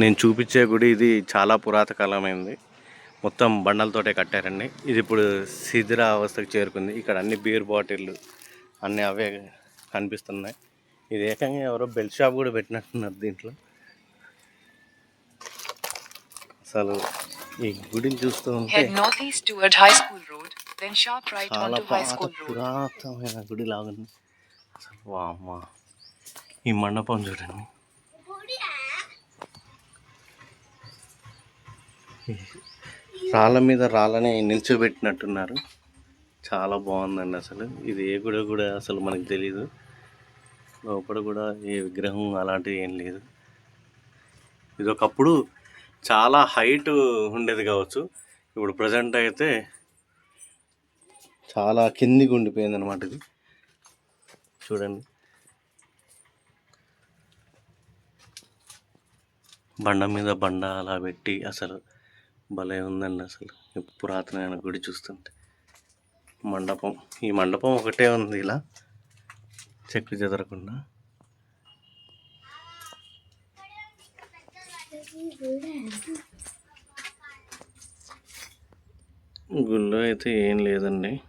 నేను చూపించే గుడి ఇది చాలా పురాతకాలమైంది మొత్తం బండలతోటే కట్టారండి. ఇది ఇప్పుడు శిథిర అవస్థకు చేరుకుంది. ఇక్కడ అన్ని బీర్ బాటిళ్ళు అన్ని అవే కనిపిస్తున్నాయి. ఇది ఏకంగా ఎవరో బెల్ షాప్ కూడా పెట్టినట్టున్నారు దీంట్లో. అసలు ఈ గుడిని చూస్తూ ఉంటే చాలా పాత. పురాతనమైన గుడి లాగుంది. అసలు వామ్మా. ఈ మండపం చూడండి. రాళ్ళ మీద రాళ్ళని నిల్చోబెట్టినట్టున్నారు. చాలా బాగుందండి అసలు. ఇది ఏ గుడి కూడా అసలు మనకు తెలియదు లోపల కూడా ఏ విగ్రహం అలాంటివి ఏం లేదు. ఇది ఒకప్పుడు చాలా హైట్ ఉండేది కావచ్చు. ఇప్పుడు ప్రజెంట్ అయితే చాలా కిందికి ఉండిపోయింది అనమాట ఇది. చూడండి. బండ మీద బండ అలా పెట్టి అసలు భలే ఉందండి అసలు. పురాతనమైన గుడి చూస్తుంటే. మండపం ఈ మండపం ఒకటే ఉంది ఇలా. చెట్లు చెదరకుండా. గుళ్ళో అయితే ఏం లేదండి.